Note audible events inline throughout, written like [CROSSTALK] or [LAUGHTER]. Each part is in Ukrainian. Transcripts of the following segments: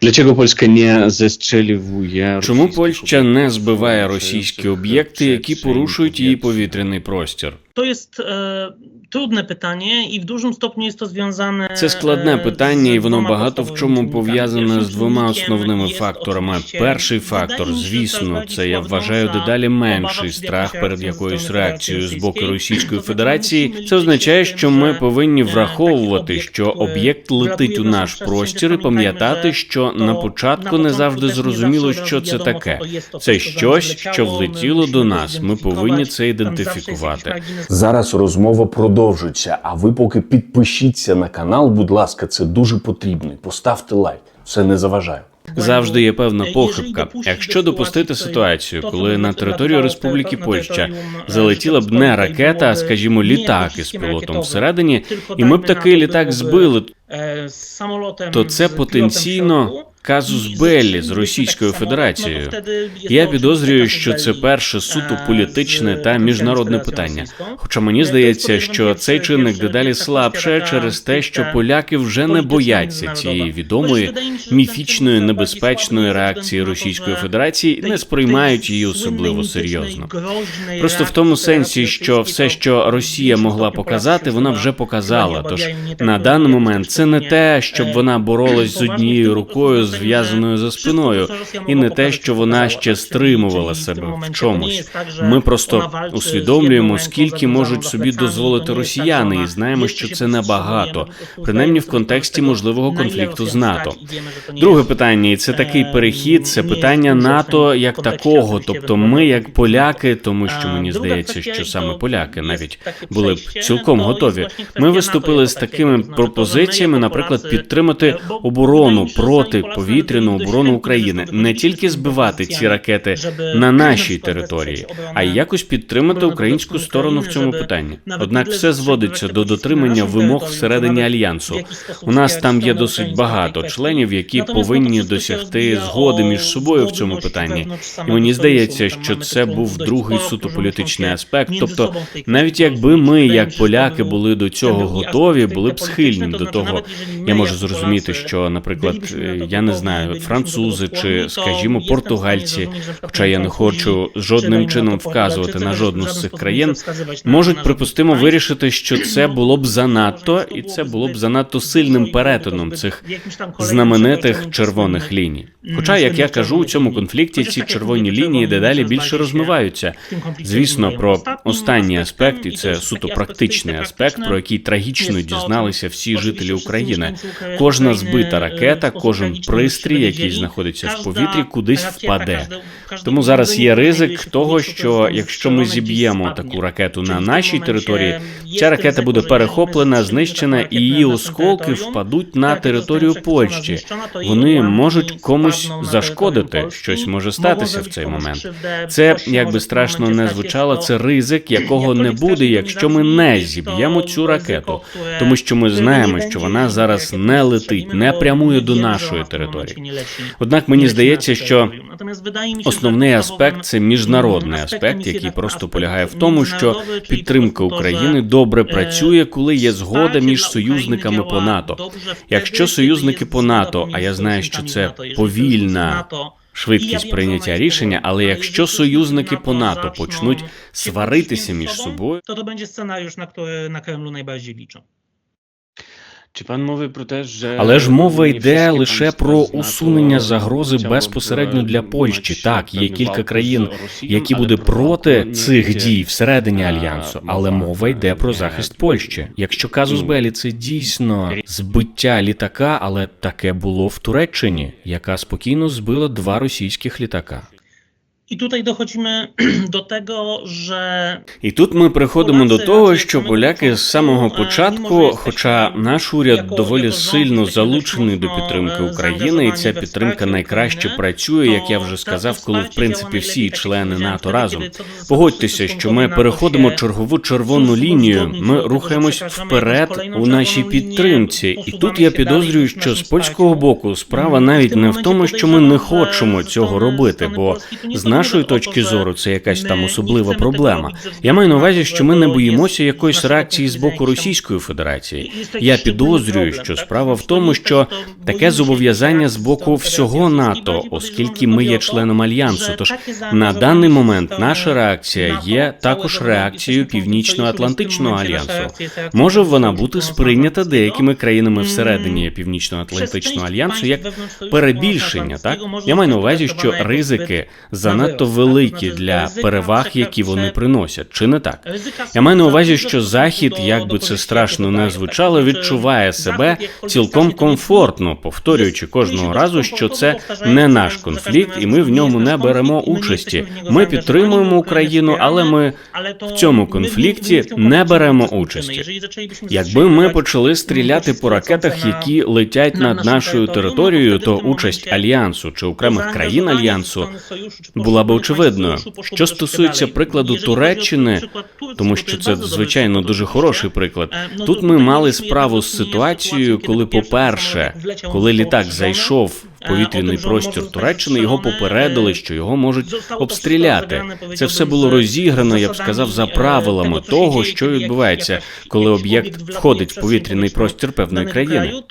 Для чого польська не застрілює? Чому Польща не збиває російські об'єкти, які порушують її повітряний простір? То є Трудне питання, і в дуже стопні є зwiązane... Це складне питання, і воно багато в чому пов'язане з двома основними факторами. Перший фактор, звісно, це я вважаю дедалі менший страх перед якоюсь реакцією з боку Російської Федерації. Це означає, що ми повинні враховувати, що об'єкт летить у наш простір, і пам'ятати, що на початку не завжди зрозуміло, що це таке. Це щось, що влетіло до нас. Ми повинні це ідентифікувати. Зараз розмова про продовжується. А ви поки підпишіться на канал, будь ласка, це дуже потрібно. Поставте лайк, Все не заважає. Завжди є певна похибка. Якщо допустити ситуацію, коли на територію Республіки Польща залетіла б не ракета, а скажімо, літак із пілотом всередині, і ми б такий літак збили, то це потенційно Казус Беллі з Російською Федерацією. Я підозрюю, що це перше суто політичне та міжнародне питання. Хоча мені здається, що цей чинник дедалі слабше через те, що поляки вже не бояться цієї відомої міфічної небезпечної реакції Російської Федерації і не сприймають її особливо серйозно. Просто в тому сенсі, що все, що Росія могла показати, вона вже показала. Тож на даний момент це не те, щоб вона боролась з [CLEARS THROAT] однією рукою зв'язаною за спиною, і не те, що вона ще стримувала себе в чомусь. Ми просто усвідомлюємо, скільки можуть собі дозволити росіяни, і знаємо, що це набагато, принаймні в контексті можливого конфлікту з НАТО. Друге питання, і це такий перехід, це питання НАТО як такого, тобто ми, як поляки, тому що мені здається, що саме поляки навіть були б цілком готові. Ми виступили з такими пропозиціями, наприклад, підтримати оборону проти повітряну оборону України не тільки збивати ці ракети на нашій території, а й якось підтримати українську сторону в цьому питанні. Однак все зводиться до дотримання вимог всередині альянсу. У нас там є досить багато членів, які повинні досягти згоди між собою в цьому питанні. І мені здається, що це був другий суто політичний аспект. Тобто, навіть якби ми, як поляки, були до цього готові, були б схильні до того. Я можу зрозуміти, що, наприклад, я не не знаю, французи чи, скажімо, португальці, хоча я не хочу жодним чином вказувати на жодну з цих країн, можуть припустимо вирішити, що це було б занадто, і це було б занадто сильним перетином цих знаменитих червоних ліній. Хоча, як я кажу, у цьому конфлікті ці червоні лінії дедалі більше розмиваються. Звісно, про останній аспект, і це суто практичний аспект, про який трагічно дізналися всі жителі України. Кожна збита ракета, кожен при пристрій, який знаходиться в повітрі, кудись впаде. Тому зараз є ризик того, що якщо ми зіб'ємо таку ракету на нашій території, ця ракета буде перехоплена, знищена, і її осколки впадуть на територію Польщі. Вони можуть комусь зашкодити. Щось може статися в цей момент. Це як би страшно не звучало, це ризик, якого не буде, якщо ми не зіб'ємо цю ракету, тому що ми знаємо, що вона зараз не летить, не прямує до нашої території територій. Однак мені здається, що основний аспект це міжнародний аспект, який просто полягає в тому, що підтримка України добре працює, коли є згода між союзниками по НАТО. Якщо союзники по НАТО, а я знаю, що це повільна. Швидкість прийняття рішення, але якщо союзники по НАТО почнуть сваритися між собою, то то буде сценарій, на який на Кремлю найбільше лічить. Чи пан мовив про те, що... але ж мова йде лише про усунення загрози безпосередньо для Польщі. Так, є кілька країн, які буде проти цих дій всередині альянсу, але мова йде про захист Польщі. Якщо казус Белі це дійсно збиття літака, але таке було в Туреччині, яка спокійно збила два російських літака. І tutaj dochodzimy [CLEARS THROAT] до того że і тут ми приходимо до того, що поляки з самого початку, хоча наш уряд доволі сильно залучений до підтримки України, і ця підтримка найкраще працює, як я вже сказав, коли в принципі всі члени НАТО разом погодьтеся, що ми переходимо чергову червону лінію. Ми рухаємось вперед у нашій підтримці, і тут я підозрюю, що з польського боку справа навіть не в тому, що ми не хочемо цього робити, бо з нашої точки зору це якась там особлива проблема. Я маю на увазі, що ми не боїмося якоїсь реакції з боку Російської Федерації. Я підозрюю, що справа в тому, що таке зобов'язання з боку всього НАТО, оскільки ми є членом альянсу. Тож на даний момент наша реакція є також реакцією Північно-Атлантичного альянсу. Може вона бути сприйнята деякими країнами всередині Північно-Атлантичного альянсу як перебільшення, так я маю на увазі, що ризики занадто великі для переваг, які вони приносять, чи не так? Я маю на увазі, що захід, як би це страшно не звучало, відчуває себе цілком комфортно, повторюючи кожного разу, що це не наш конфлікт, і ми в ньому не беремо участі. Ми підтримуємо Україну, але ми в цьому конфлікті не беремо участі. Якби ми почали стріляти по ракетах, які летять над нашою територією, то участь альянсу чи окремих країн альянсу була би очевидною. Що стосується прикладу Туреччини, тому що це звичайно дуже хороший приклад. Тут ми мали справу з ситуацією, коли, по-перше, коли літак зайшов в повітряний простір Туреччини, його попередили, що його можуть обстріляти. Це все було розіграно, я б сказав, за правилами того, що відбувається, коли об'єкт входить в повітряний простір певної країни.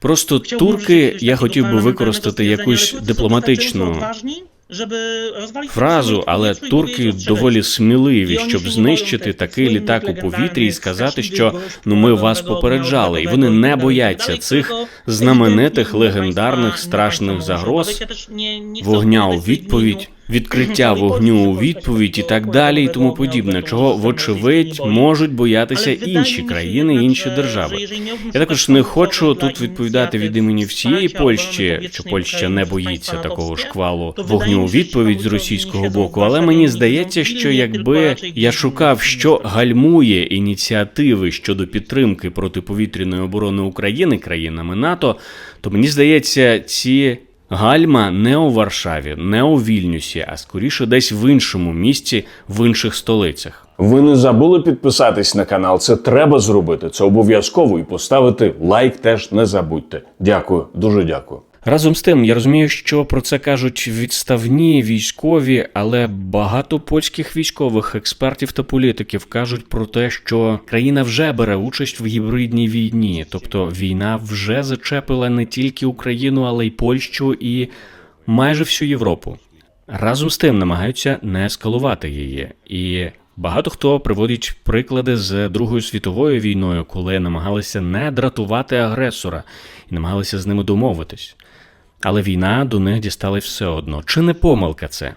Просто турки, я хотів би використати якусь дипломатичну фразу, але турки доволі сміливі, щоб знищити такий літак у повітрі і сказати, що ну ми вас попереджали, і вони не бояться цих знаменитих легендарних страшних загроз, вогня у відповідь, відкриття вогню у відповідь і так далі, і тому подібне, чого вочевидь можуть боятися інші країни, інші держави. Я також не хочу тут відповідати від імені всієї Польщі, що Польща не боїться такого шквалу вогню у відповідь з російського боку. Але мені здається, що якби я шукав, що гальмує ініціативи щодо підтримки протиповітряної оборони України країнами НАТО, то мені здається, ці гальма не у Варшаві, не у Вільнюсі, а скоріше десь в іншому місці, в інших столицях. Ви не забули підписатись на канал? Це треба зробити. Це обов'язково і поставити лайк теж не забудьте. Дякую, дуже дякую. Разом з тим, я розумію, що про це кажуть відставні військові, але багато польських військових експертів та політиків кажуть про те, що країна вже бере участь в гібридній війні, тобто війна вже зачепила не тільки Україну, але й Польщу і майже всю Європу. Разом з тим намагаються не ескалувати її. І багато хто приводить приклади з Другою світовою війною, коли намагалися не дратувати агресора і намагалися з ними домовитись. Але війна до них дісталась все одно. Чи не помилка це?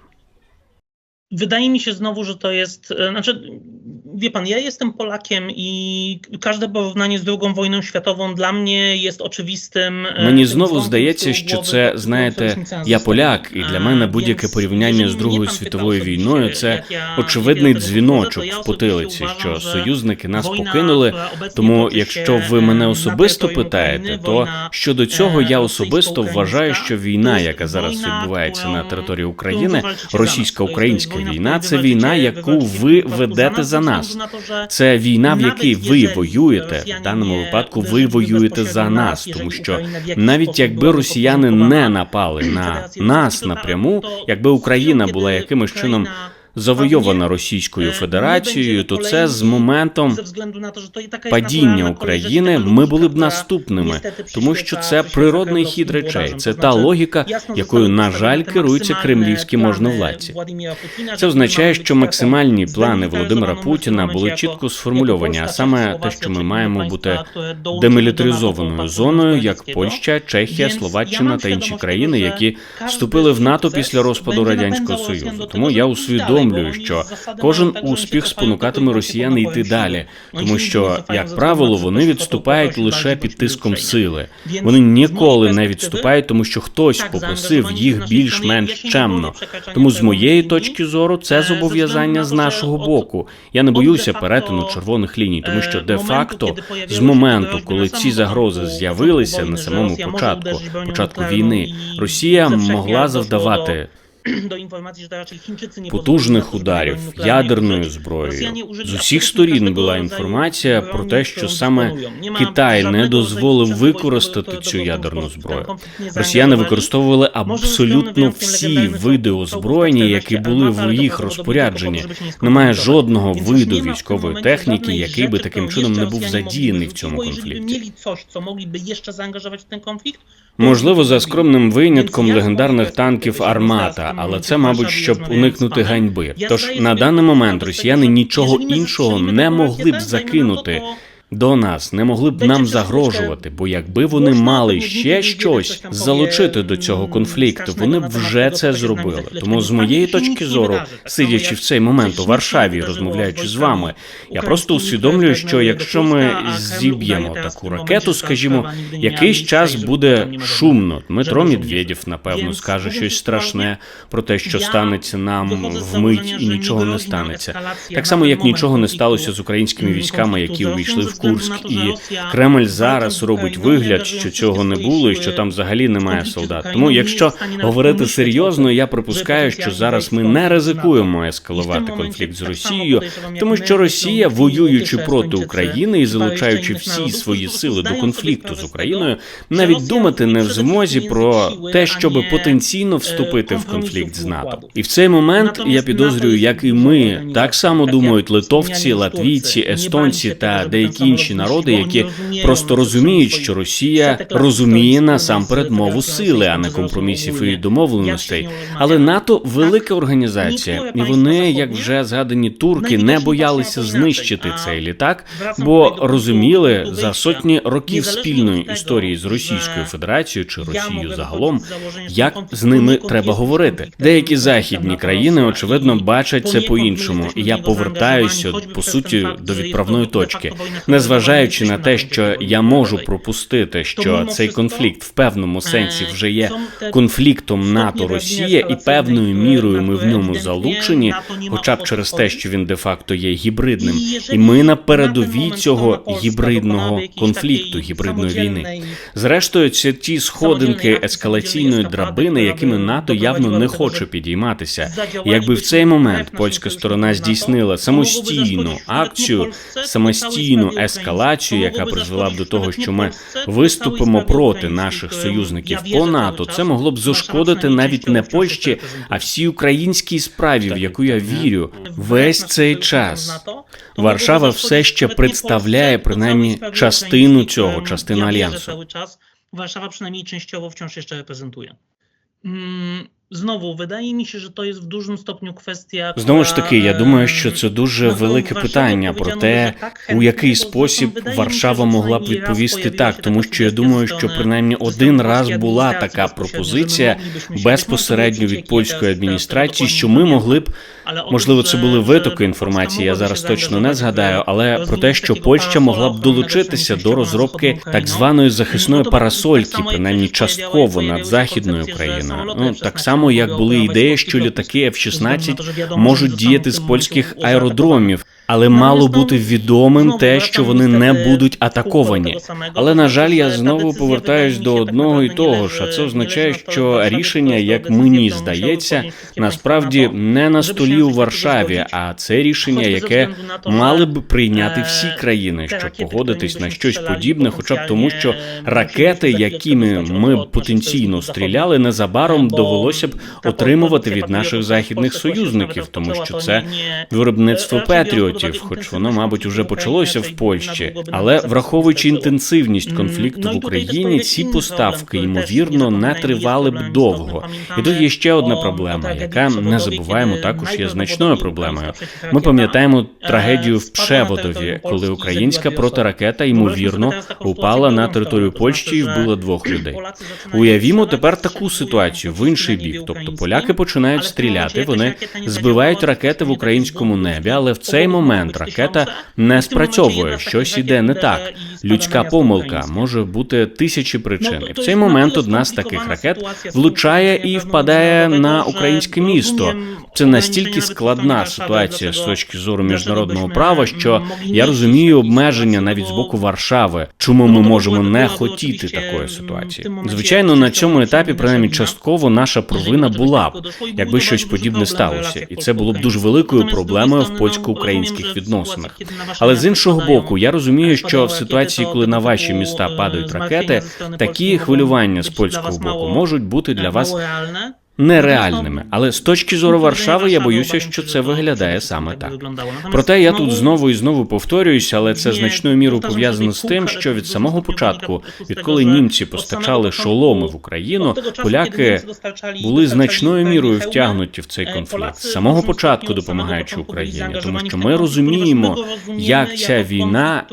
Się znowu, że to jest. e, Znaczy, wie pan, ja jestem Polakiem i każde porównanie z II wojną światową dla mnie jest oczywistym. Мені знову здається, що це, знаєте, я поляк, і для мене будь-яке порівняння з Другою світовою війною це очевидний дзвіночок в потилиці, що союзники нас покинули. Тому, якщо ви мене особисто питаєте, то щодо цього я особисто вважаю, що війна, яка зараз відбувається на території України, російсько-українська війна, це війна, яку ви ведете за nas, нас. Це війна, в якій ви воюєте в даному випадку. Ви воюєте за нас, тому що навіть якби росіяни не напали на нас напряму, якби Україна була якимось чином завойована Російською е, Федерацією, то це з моментом падіння України ми були б наступними, тому що це природний хід речей. Це та логіка, якою, на жаль, керуються кремлівські можновладці. Це означає, що максимальні плани Володимира Путіна були чітко сформульовані, а саме те, що ми маємо бути демілітаризованою зоною, як Польща, Чехія, Словаччина та інші країни, які вступили в НАТО після розпаду радянського союзу. Тому я dalej, усвідомлюю, що кожен успіх спонукатиме росіян йти далі, тому що, як правило, вони відступають лише під тиском сили. Вони ніколи не відступають, тому що хтось попросив їх більш-менш чемно. Тому з моєї точки зору це Е, зобов'язання з нашого боку. Я не боюся перетину червоних ліній, тому що е, де-факто з моменту, kiedy з pojawiały się [CLEARS THROAT] До інформації хінчиці потужних ударів ядерною зброєю з усіх сторін була інформація про те, що саме Китай не дозволив використати цю ядерну зброю. Росіяни використовували абсолютно всі види озброєння, які були в їх розпорядженні. Немає жодного виду військової техніки, який би таким чином не був задіяний в цьому конфлікті. Можливо, за скромним винятком легендарних танків Армата але це, мабуть, щоб уникнути ганьби. Тож на даний момент росіяни нічого іншого не могли б закинути до нас не могли б нам загрожувати, бо якби вони мали ще щось залучити до цього конфлікту, вони б вже це зробили. Тому з моєї точки зору, сидячи в цей момент у Варшаві, розмовляючи з вами, я просто усвідомлюю, що якщо ми зіб'ємо таку ракету, скажімо, якийсь час буде шумно. Дмитро Медведєв, напевно, скаже щось страшне про те, що станеться нам вмить, і нічого не станеться. Так само, як нічого не сталося з українськими військами, які увійшли в. Курськ, і Кремль зараз робить вигляд, що цього не було, і що там взагалі немає солдат. Тому, якщо говорити серйозно, я припускаю, що зараз ми не ризикуємо ескалувати конфлікт з Росією, тому що Росія, воюючи проти України і залучаючи всі свої сили до конфлікту з Україною, навіть думати не в змозі про те, щоб потенційно вступити в конфлікт з НАТО, і в цей момент я підозрюю, як і ми так само думають литовці, латвійці, естонці та деякі інші народи, які просто розуміють, що Росія розуміє насамперед мову сили, а не компромісів і домовленостей. Але НАТО велика організація, і вони, як вже згадані турки, не боялися знищити цей літак, бо розуміли за сотні років спільної історії з Російською Федерацією чи Росією загалом, як з ними треба говорити. Деякі західні країни очевидно бачать це по іншому, і я повертаюся по суті до відправної точки. Не незважаючи на те, що я можу пропустити, що цей конфлікт в певному сенсі вже є конфліктом НАТО Росія, і певною мірою ми в ньому залучені, хоча б через те, що він де факто є гібридним, і ми на передовій цього гібридного конфлікту, гібридної війни. Зрештою, це ті сходинки ескалаційної драбини, якими НАТО явно не хоче підійматися. Якби в цей момент польська сторона здійснила самостійну акцію, самостійну ескалацію, ескалацію, яка призвела б до того, що ми виступимо проти наших союзників по НАТО, це могло б зашкодити навіть не Польщі, а всій українській справі, в яку я вірю, весь цей час. Варшава все ще представляє принаймні частину цього, частину альянсу. Варшава принаймні частково вчора ще репрезентує. Знову, видає мені, się, że to jest w dużym stopniu. Знову ж таки, я думаю, що це дуже велике питання про те, у який спосіб Варшава могла б відповісти так, тому що я думаю, що принаймні один раз була така пропозиція безпосередньо від польської адміністрації, що ми могли б можливо, це були витоки інформації. Я зараз точно не згадаю, але про те, що Польща могла б долучитися до розробки так званої захисної парасольки, принаймні частково над західною країною. Ну так само само як були ідеї, що літаки F-16 можуть діяти з польських аеродромів але мало бути відомим те, що вони не будуть атаковані. Але на жаль, я знову повертаюсь до одного і того ж. А це означає, що рішення, як мені здається, насправді не на столі у Варшаві, а це рішення, яке мали б прийняти всі країни, щоб погодитись на щось подібне, хоча б тому, що ракети, якими ми потенційно стріляли, незабаром довелося б отримувати від наших західних союзників, тому що це виробництво Петріот конфліктів, хоч воно, мабуть, уже почалося в Польщі, але враховуючи інтенсивність конфлікту в Україні, ці поставки ймовірно не тривали б довго. І тут є ще одна проблема, яка не забуваємо також є значною проблемою. Ми пам'ятаємо трагедію в Пшеводові, коли українська протиракета ймовірно упала на територію Польщі і вбила двох людей. Уявімо тепер таку ситуацію в інший бік. Тобто поляки починають стріляти, вони збивають ракети в українському небі, але в цей момент момент ракета не спрацьовує, щось іде не так. Людська помилка може бути тисячі причин. І в цей момент одна з таких ракет влучає і впадає на українське місто. Це настільки складна ситуація з точки зору міжнародного права, що я розумію обмеження навіть з боку Варшави, чому ми можемо не хотіти такої ситуації. Звичайно, на цьому етапі, принаймні частково, наша провина була б, якби щось подібне сталося, і це було б дуже великою проблемою в польсько-українських відносинах. Але з іншого боку, я розумію, що в ситуації, коли на ваші міста падають ракети, такі хвилювання з польського боку можуть бути для вас нереальними. Але з точки зору Варшави я боюся, що це виглядає саме так. Проте я тут знову і знову повторююся, але це значною мірою пов'язано з тим, що від самого початку, відколи німці постачали шоломи в Україну, поляки були значною мірою втягнуті в цей конфлікт з самого початку допомагаючи Україні, тому що ми розуміємо, як ця війна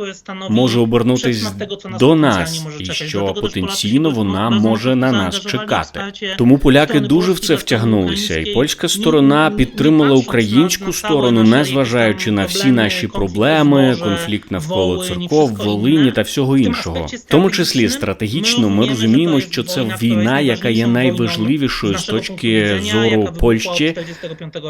може обернутись до нас, і що потенційно вона може на нас чекати. Тому поляки дуже в це втягнулися, і польська сторона підтримала українську сторону, незважаючи на всі наші проблеми, конфлікт навколо церков, Волині та всього іншого. В тому числі стратегічно ми розуміємо, що це війна, яка є найважливішою з точки зору Польщі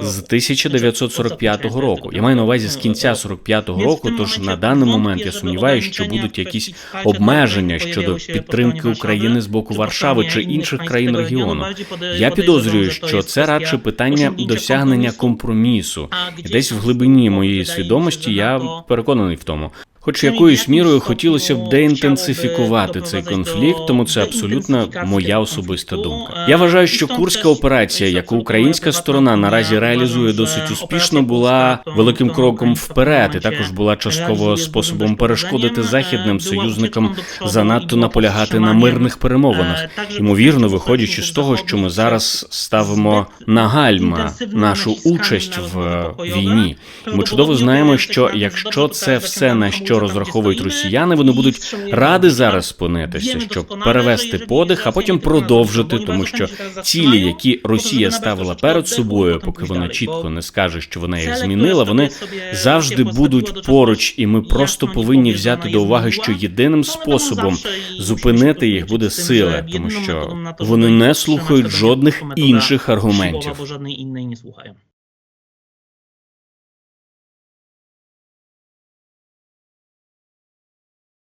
з 1945 року. Я маю на увазі з кінця 45-го року. Тож на даний момент я сумніваюся, що будуть якісь обмеження щодо підтримки України з боку Варшави чи інших країн регіону. Я підозрюю, що це радше питання досягнення компромісу. Десь в глибині моєї свідомості я переконаний в тому. Хоч якоюсь мірою хотілося б деінтенсифікувати цей конфлікт, тому це абсолютно моя особиста думка. Я вважаю, що курська операція, яку українська сторона наразі реалізує досить успішно, була великим кроком вперед, і також була частково способом перешкодити західним союзникам занадто наполягати на мирних перемовинах. Ймовірно, виходячи з того, що ми зараз ставимо на гальма нашу участь в війні. Ми чудово знаємо, що якщо це все на що розраховують росіяни, вони будуть ради зараз спинитися, щоб перевести подих, а потім продовжити, тому що цілі, які Росія ставила перед собою, поки вона чітко не скаже, що вона їх змінила, вони завжди будуть поруч, і ми просто повинні взяти до уваги, що єдиним способом зупинити їх буде сила, тому що вони не слухають жодних інших аргументів.